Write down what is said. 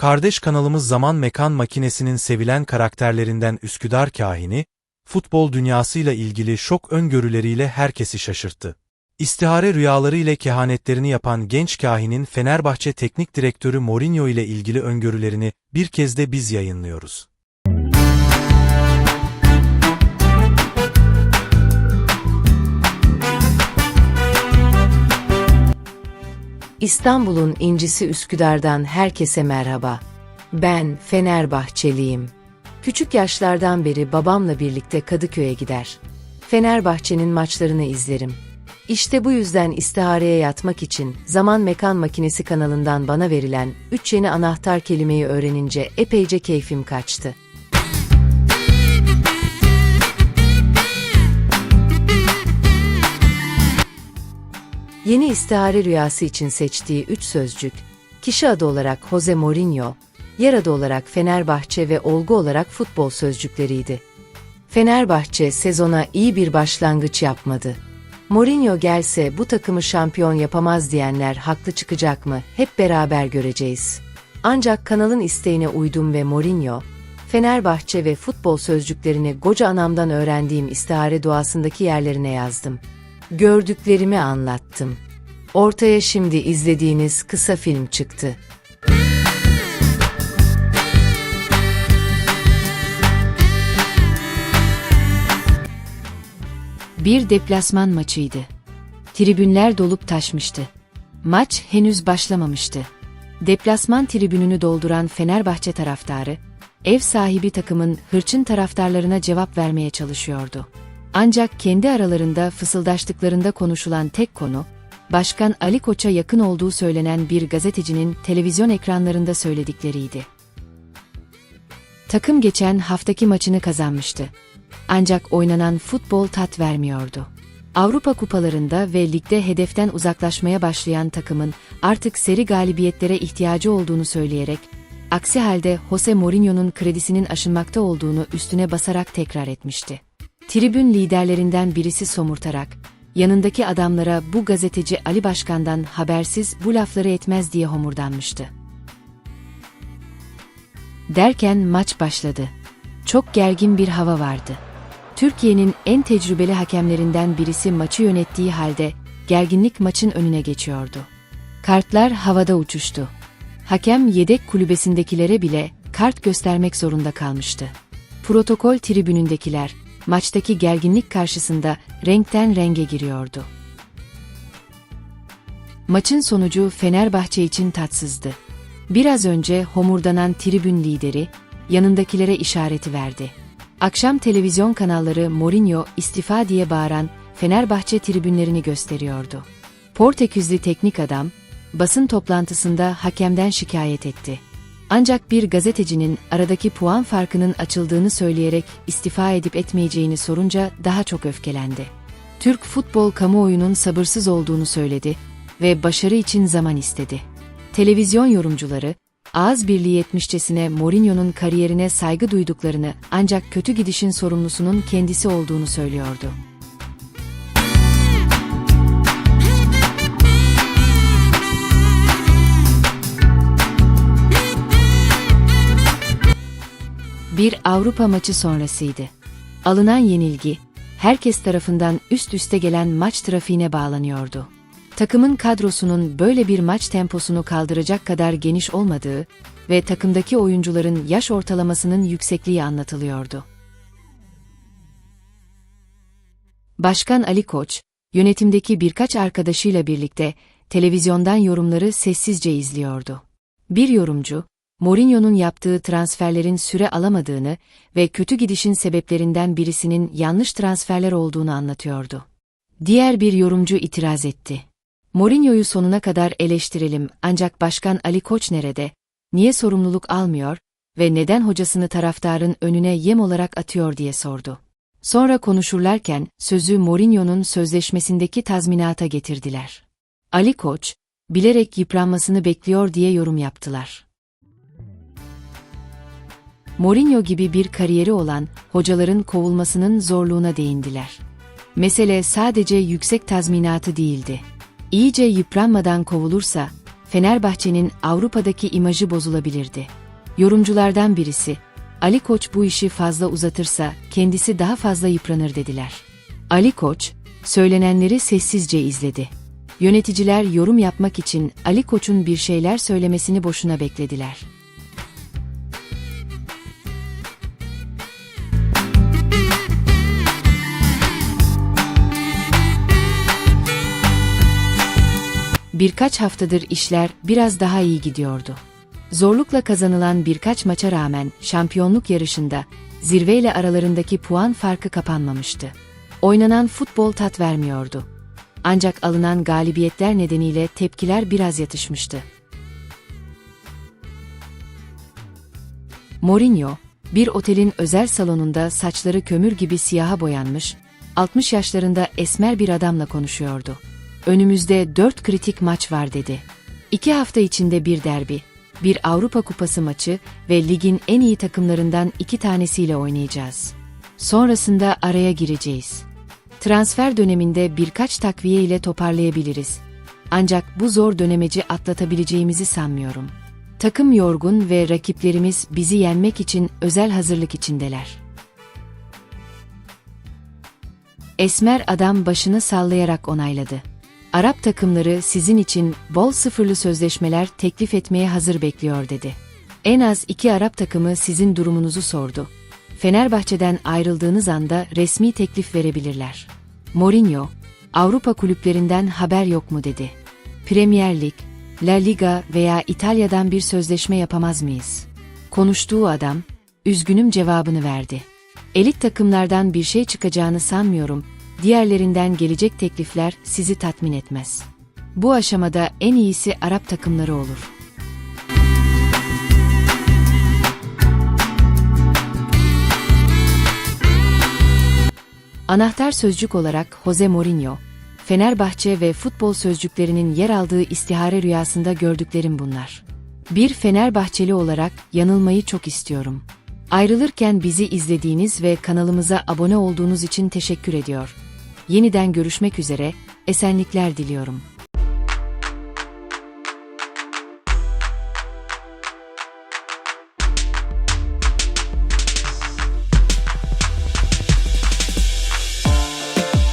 Kardeş kanalımız Zaman Mekan Makinesi'nin sevilen karakterlerinden Üsküdar Kahini, futbol dünyasıyla ilgili şok öngörüleriyle herkesi şaşırttı. İstihare rüyaları ile kehanetlerini yapan genç kahinin Fenerbahçe Teknik Direktörü Mourinho ile ilgili öngörülerini bir kez de biz yayınlıyoruz. İstanbul'un incisi Üsküdar'dan herkese merhaba. Ben Fenerbahçeliyim. Küçük yaşlardan beri babamla birlikte Kadıköy'e gider. Fenerbahçe'nin maçlarını izlerim. İşte bu yüzden istihareye yatmak için Zaman Mekan Makinesi kanalından bana verilen 3 yeni anahtar kelimeyi öğrenince epeyce keyfim kaçtı. Yeni istihare rüyası için seçtiği üç sözcük, kişi adı olarak Jose Mourinho, yer adı olarak Fenerbahçe ve olgu olarak futbol sözcükleriydi. Fenerbahçe sezona iyi bir başlangıç yapmadı. Mourinho gelse bu takımı şampiyon yapamaz diyenler haklı çıkacak mı hep beraber göreceğiz. Ancak kanalın isteğine uydum ve Mourinho, Fenerbahçe ve futbol sözcüklerini Goca anamdan öğrendiğim istihare duasındaki yerlerine yazdım gördüklerimi anlattım. Ortaya şimdi izlediğiniz kısa film çıktı. Bir deplasman maçıydı. Tribünler dolup taşmıştı. Maç henüz başlamamıştı. Deplasman tribününü dolduran Fenerbahçe taraftarı, ev sahibi takımın hırçın taraftarlarına cevap vermeye çalışıyordu. Ancak kendi aralarında fısıldaştıklarında konuşulan tek konu, Başkan Ali Koç'a yakın olduğu söylenen bir gazetecinin televizyon ekranlarında söyledikleriydi. Takım geçen haftaki maçını kazanmıştı. Ancak oynanan futbol tat vermiyordu. Avrupa kupalarında ve ligde hedeften uzaklaşmaya başlayan takımın artık seri galibiyetlere ihtiyacı olduğunu söyleyerek, aksi halde Jose Mourinho'nun kredisinin aşınmakta olduğunu üstüne basarak tekrar etmişti. Tribün liderlerinden birisi somurtarak, yanındaki adamlara bu gazeteci Ali Başkan'dan habersiz bu lafları etmez diye homurdanmıştı. Derken maç başladı. Çok gergin bir hava vardı. Türkiye'nin en tecrübeli hakemlerinden birisi maçı yönettiği halde gerginlik maçın önüne geçiyordu. Kartlar havada uçuştu. Hakem yedek kulübesindekilere bile kart göstermek zorunda kalmıştı. Protokol tribünündekiler maçtaki gerginlik karşısında renkten renge giriyordu. Maçın sonucu Fenerbahçe için tatsızdı. Biraz önce homurdanan tribün lideri yanındakilere işareti verdi. Akşam televizyon kanalları Mourinho istifa diye bağıran Fenerbahçe tribünlerini gösteriyordu. Portekizli teknik adam basın toplantısında hakemden şikayet etti. Ancak bir gazetecinin aradaki puan farkının açıldığını söyleyerek istifa edip etmeyeceğini sorunca daha çok öfkelendi. Türk futbol kamuoyunun sabırsız olduğunu söyledi ve başarı için zaman istedi. Televizyon yorumcuları, ağız birliği etmişçesine Mourinho'nun kariyerine saygı duyduklarını ancak kötü gidişin sorumlusunun kendisi olduğunu söylüyordu. Bir Avrupa maçı sonrasıydı. Alınan yenilgi, herkes tarafından üst üste gelen maç trafiğine bağlanıyordu. Takımın kadrosunun böyle bir maç temposunu kaldıracak kadar geniş olmadığı ve takımdaki oyuncuların yaş ortalamasının yüksekliği anlatılıyordu. Başkan Ali Koç, yönetimdeki birkaç arkadaşıyla birlikte televizyondan yorumları sessizce izliyordu. Bir yorumcu, Mourinho'nun yaptığı transferlerin süre alamadığını ve kötü gidişin sebeplerinden birisinin yanlış transferler olduğunu anlatıyordu. Diğer bir yorumcu itiraz etti. Mourinho'yu sonuna kadar eleştirelim ancak Başkan Ali Koç nerede, niye sorumluluk almıyor ve neden hocasını taraftarın önüne yem olarak atıyor diye sordu. Sonra konuşurlarken sözü Mourinho'nun sözleşmesindeki tazminata getirdiler. Ali Koç, bilerek yıpranmasını bekliyor diye yorum yaptılar. Mourinho gibi bir kariyeri olan hocaların kovulmasının zorluğuna değindiler. Mesele sadece yüksek tazminatı değildi. İyice yıpranmadan kovulursa Fenerbahçe'nin Avrupa'daki imajı bozulabilirdi. Yorumculardan birisi, Ali Koç bu işi fazla uzatırsa kendisi daha fazla yıpranır dediler. Ali Koç, söylenenleri sessizce izledi. Yöneticiler yorum yapmak için Ali Koç'un bir şeyler söylemesini boşuna beklediler. Birkaç haftadır işler biraz daha iyi gidiyordu. Zorlukla kazanılan birkaç maça rağmen şampiyonluk yarışında zirveyle aralarındaki puan farkı kapanmamıştı. Oynanan futbol tat vermiyordu. Ancak alınan galibiyetler nedeniyle tepkiler biraz yatışmıştı. Mourinho, bir otelin özel salonunda saçları kömür gibi siyaha boyanmış, 60 yaşlarında esmer bir adamla konuşuyordu. Önümüzde dört kritik maç var dedi. İki hafta içinde bir derbi, bir Avrupa Kupası maçı ve ligin en iyi takımlarından iki tanesiyle oynayacağız. Sonrasında araya gireceğiz. Transfer döneminde birkaç takviye ile toparlayabiliriz. Ancak bu zor dönemeci atlatabileceğimizi sanmıyorum. Takım yorgun ve rakiplerimiz bizi yenmek için özel hazırlık içindeler. Esmer adam başını sallayarak onayladı. Arap takımları sizin için bol sıfırlı sözleşmeler teklif etmeye hazır bekliyor dedi. En az iki Arap takımı sizin durumunuzu sordu. Fenerbahçe'den ayrıldığınız anda resmi teklif verebilirler. Mourinho, Avrupa kulüplerinden haber yok mu dedi. Premier Lig, La Liga veya İtalya'dan bir sözleşme yapamaz mıyız? Konuştuğu adam, üzgünüm cevabını verdi. Elit takımlardan bir şey çıkacağını sanmıyorum, diğerlerinden gelecek teklifler sizi tatmin etmez. Bu aşamada en iyisi Arap takımları olur. Anahtar sözcük olarak Jose Mourinho, Fenerbahçe ve futbol sözcüklerinin yer aldığı istihare rüyasında gördüklerim bunlar. Bir Fenerbahçeli olarak yanılmayı çok istiyorum. Ayrılırken bizi izlediğiniz ve kanalımıza abone olduğunuz için teşekkür ediyor. Yeniden görüşmek üzere, esenlikler diliyorum.